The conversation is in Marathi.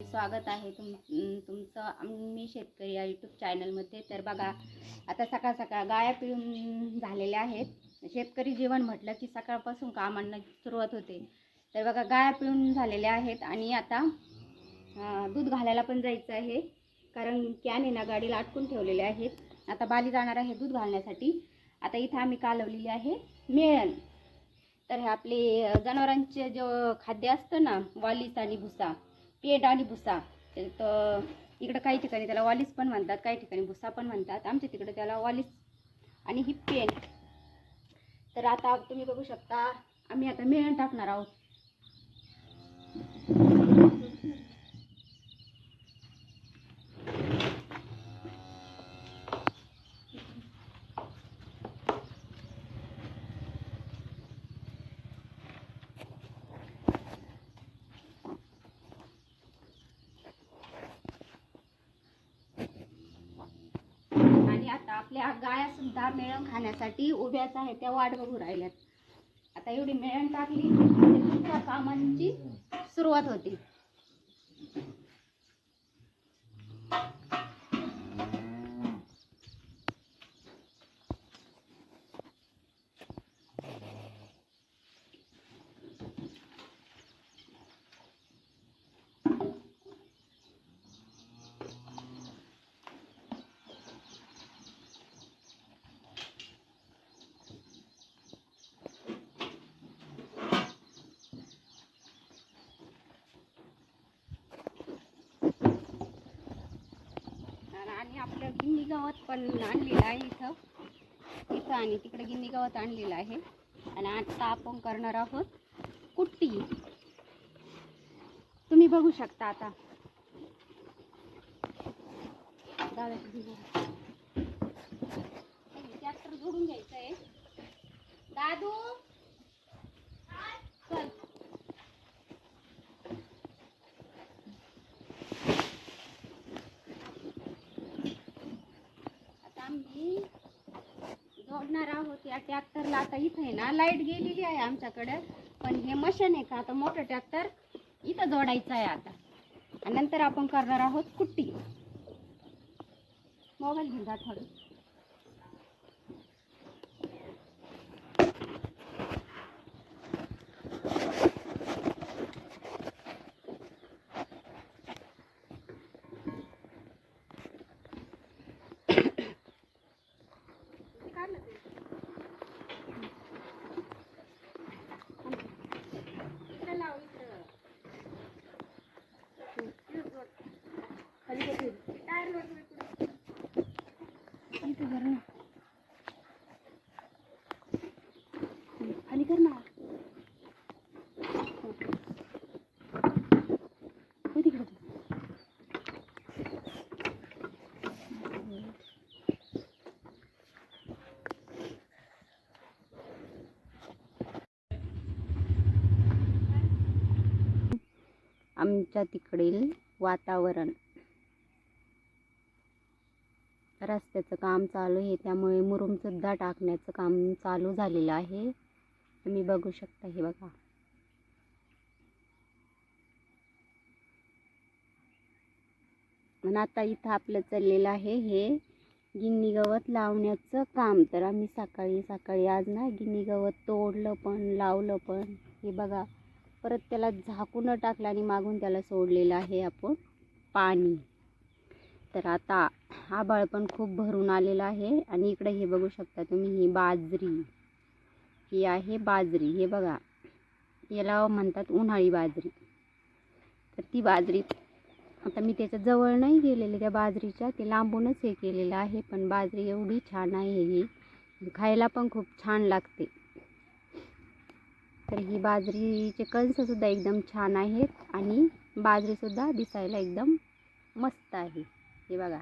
स्वागत आहे तुम तुमचं मी शेतकरी या यूट्यूब चॅनलमध्ये तर बघा आता सकाळ सकाळ गाया पिळून झालेल्या आहेत. शेतकरी जीवन म्हटलं की सकाळपासून कामांना सुरुवात होते. तर बघा गाया पिळून झालेल्या आहेत आणि आता दूध घालायला पण जायचं आहे. कारण कॅन ना गाडीला अटकून ठेवलेले आहेत. आता बाली जाणार आहे दूध घालण्यासाठी. आता इथं आम्ही कालवलेली आहे मेळण. तर हे आपले जनावरांचे जो खाद्य असतं ना वालीस आणि भुसा पेट आणि भुसा. तर इकडं काही ठिकाणी त्याला वालीस पण म्हणतात काही ठिकाणी भुसा पण म्हणतात. आमच्या तिकडे त्याला वालीस आणि ही पेन तर आता तुम्ही बघू शकता आम्ही आता मेळण टाकणार आहोत आणि आता आपल्या गाया सुद्धा मेळण खाण्यासाठी उभ्याच आहेत त्या वाट बघू राहिल्यात. आता एवढी मेळण टाकली म्हणजे दुसऱ्या कामांची सुरुवात होती. आणि आपलं गिन्नी गवत पण आणलेलं आहे इथं. इथं आणि तिकडे गिन्नी गवत आणलेलं आहे. आणि आता आपण करणार आहोत कुट्टी. तुम्ही बघू शकता आता. ट्रॅक्टर जोडून घ्यायचं आहे दादू चल आता आम्ही जोडणार आहोत या ट्रॅक्टरला आता इथं आहे ना लाइट गेलेली आहे आमच्याकडे. पण हे मशीन आहे का आता मोठं ट्रॅक्टर इथं जोडायचं आहे आता. आणि नंतर आपण करणार आहोत कुट्टी. मोबाईल घेऊन जा थोडं काढलं ते. इकडं लाव, इकडं. इकडं जोड. खाली बघ हे. टायर लोट वर इकडं. इथं धर ना. खाली कर ना हो तिकडं तू. आमच्या तिकडील वातावरण. रस्त्याचं काम चालू आहे त्यामुळे मुरुमसुद्धा टाकण्याचं काम चालू झालेलं आहे. तुम्ही बघू शकता हे बघा. आणि आता इथं आपलं चाललेलं आहे हे गिन्नी गवत लावण्याचं काम. तर आम्ही सकाळी सकाळी आज ना गिन्नी गवत तोडलं पण लावलं पण. हे बघा. परत त्याला झाकून टाकलं आणि मागून त्याला सोडलेलं आहे आपण पाणी. तर आता आभाळ पण खूप भरून आलेलं आहे आणि इकडे हे बघू शकता तुम्ही ही बाजरी. ही आहे बाजरी. हे बघा याला म्हणतात उन्हाळी बाजरी. तर ती बाजरी आता मी त्याच्याजवळ नाही गेलेले त्या बाजरीच्या. ते लांबूनच हे केलेलं आहे पण बाजरी एवढी छान आहे ही. खायला पण खूप छान लागते. तर ही बाजरीचे कणसंसुद्धा एकदम छान आहेत आणि बाजरीसुद्धा दिसायला एकदम मस्त आहे. हे बघा.